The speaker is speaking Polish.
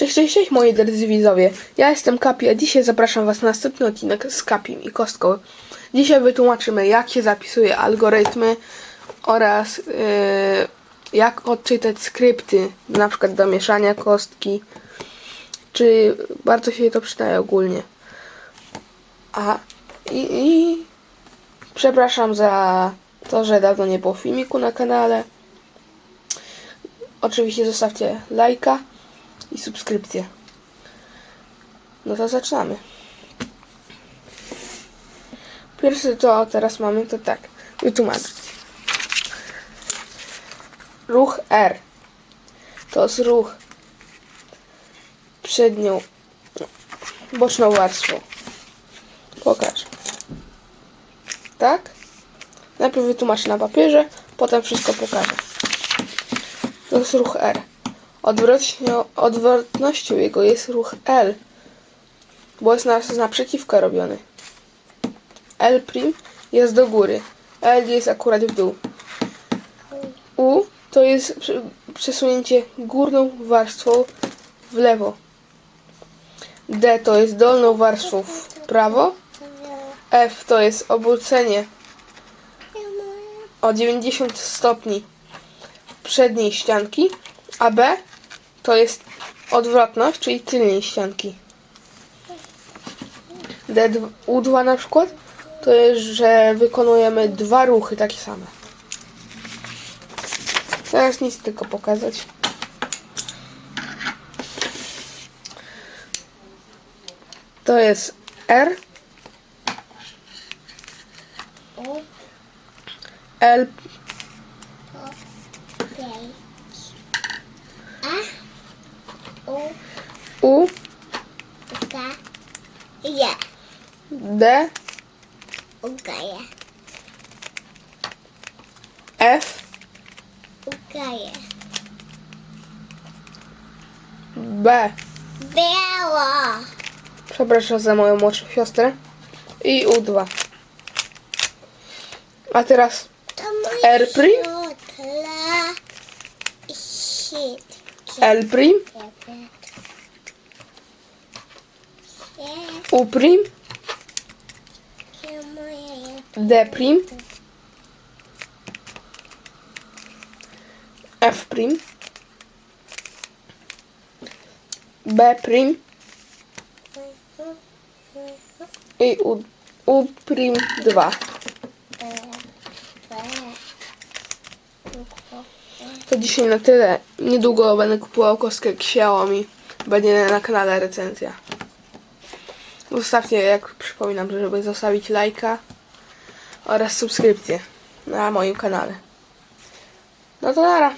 Cześć, cześć, cześć moi drodzy widzowie. Ja jestem Kapi, a dzisiaj zapraszam was na następny odcinek z Kapim i Kostką. Dzisiaj wytłumaczymy jak się zapisuje algorytmy oraz yy, jak odczytać skrypty, na przykład do mieszania kostki. Czy bardzo się to przydaje ogólnie. A i, i przepraszam za to, że dawno nie było filmiku na kanale. Oczywiście zostawcie lajka i subskrypcję. No to zaczynamy. Pierwsze co teraz mamy to tak, wytłumaczyć. Ruch R to jest ruch przednią boczną warstwą. Pokaż. Tak? Najpierw wytłumaczę na papierze, potem wszystko pokażę. To jest ruch R. Odwrotnością, odwrotnością jego jest ruch L, bo jest nas naprzeciwko robiony. L' jest do góry, L jest akurat w dół. U to jest przesunięcie górną warstwą w lewo. D to jest dolną warstwą w prawo. F to jest obrócenie o 90 stopni przedniej ścianki, a B to jest odwrotność, czyli tylnej ścianki. D2, U2 na przykład to jest, że wykonujemy dwa ruchy takie same. Teraz nic tylko pokazać. To jest R, L, pięć. A, U, U, K, je. D, Ugaje. F, Ugaje. B. Biała. Przepraszam za moją młodszą siostrę. I U2. A teraz R prim? Siostra. Sitki. L prim, U prim, Jakie moje D prim, F prim, B prim i U, U prim 2. To dzisiaj na tyle. Niedługo będę kupował kostkę Xiaomi. Będzie na kanale recenzja. Zostawcie, jak przypominam, żeby zostawić lajka oraz subskrypcję na moim kanale. No to nara.